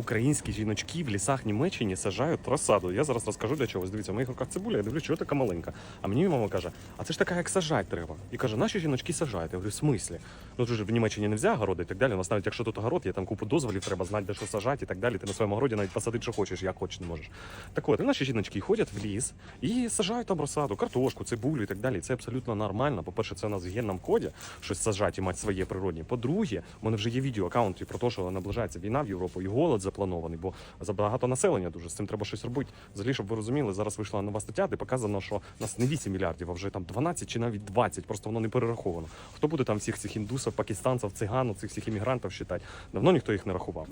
українські жіночки в лісах Німеччини сажають розсаду. Я зараз розкажу для чогось. Дивіться, в моїх руках цибуля, я дивлюсь, чого така маленька. А мені мама каже, а це ж така, як сажать треба. І каже, наші жіночки сажають. Я говорю, в смислі? Ну тут же в Німеччині не можна городи і так далі. У нас навіть якщо тут огород, є там купу дозволів, треба знати, де що сажати і так далі. Ти на своєму городі навіть посадити, що хочеш, як хочеш, не можеш. Так от, і наші жіночки ходять в ліс і сажають там розсаду, картошку, цибулю і так далі. Це абсолютно нормально. По-перше, це у нас в генному коді щось сажати і мати своє природні. По-друге, у мене вже є відео аккаунті про те, що наближається війна в Європу і голод запланований, бо забагато населення дуже з цим треба щось робити. Взагалі, щоб ви розуміли, зараз вийшла нова стаття, де показано, що нас не 8 мільярдів, а вже там 12 чи навіть 20, просто воно не перераховано. Хто буде там всіх цих індусів, пакистанців, цигану, цих всіх іммігрантів вважати? Давно ніхто їх не рахував.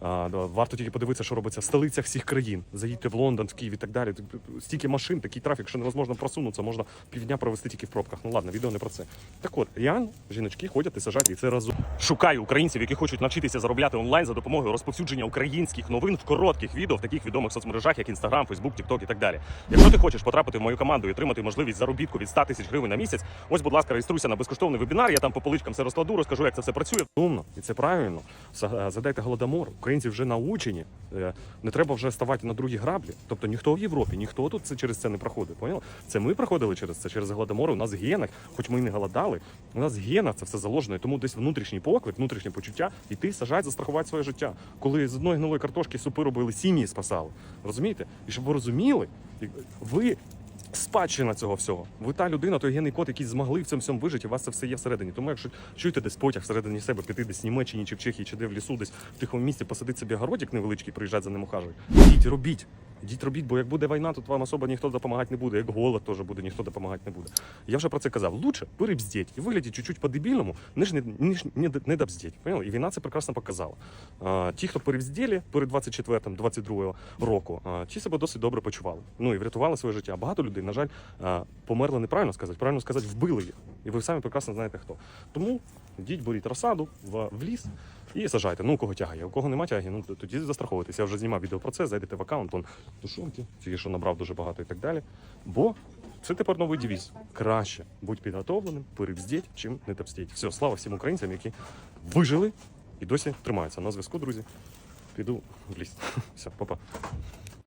Варто тільки подивитися, що робиться в столицях всіх країн. Заїдьте в Лондон, в Київ і так далі. Стільки машин, такий трафік, що невозможно просунутися, можна півдня провести тільки в пробках. Ну ладно, відео не про це. Так от, реально, жіночки ходять і сажають, і це разом. Шукаю українців, які хочуть навчитися заробляти онлайн за допомогою розповсюдження українських новин в коротких відео в таких відомих соцмережах, як Instagram, Facebook, TikTok і так далі. Якщо ти хочеш потрапити в мою команду і отримати можливість заробітку від 100 тисяч гривень на місяць, ось, будь ласка, реєструйся на безкоштовний вебінар. Я там по поличкам все розкладу, розкажу, як це все працює. Умно, і це правильно. За- Задайте голодомор. Українці вже научені. Е, Не треба вже ставати на другі граблі. Тобто ніхто в Європі, ніхто тут це через це не проходить. Поняли? Це ми проходили через це, через голодомор. У нас в генах, хоч ми і не голодали, у нас в генах це все заложено. Тому десь внутрішній поклик, внутрішнє почуття, і ти сажать застрахувати своє життя. Коли з одної гнилої картошки супи робили, сім'ї спасали. Розумієте? І щоб ви розуміли, ви. Спадщина цього всього. Ви та людина, той генний код, який змогли в цьому всьому вижити, у вас це все є всередині. Тому якщо чуєте десь потяг всередині себе, піти десь в Німеччині чи в Чехії, чи де в лісу, десь в тихому місці посадити собі городик невеличкий, приїжджати за ним ухажують. Ідіть, робіть. Ідіть робіть, бо як буде війна, тут вам особо ніхто допомагати не буде. Як голод теж буде, ніхто допомагати не буде. Я вже про це казав. Лучше перебздіть і виглядіть чуть-чуть по-дебільному, ніж не, ніж не, не добздіть. Поняли? І війна це прекрасно показала. А, ті, хто перебзділи перед 24-22 року, а, ті себе досить добре почували. Ну і врятували своє життя. Багато людей, на жаль, а, померли неправильно сказати, правильно сказати, вбили їх. І ви самі прекрасно знаєте хто. Тому йдіть, беріть розсаду в, в ліс і сажайте. Ну, у кого тяги. У кого нема тяги, ну тоді застраховуйтесь. Я вже знімав відео про це, зайдете в аккаунт, он тушонки, тільки що набрав дуже багато і так далі. Бо це тепер новий девіз. Краще будь підготовленим, перебздіть, чим не тепстіть. Все, слава всім українцям, які вижили і досі тримаються. На зв'язку, друзі. Піду в ліс. Все, па-па.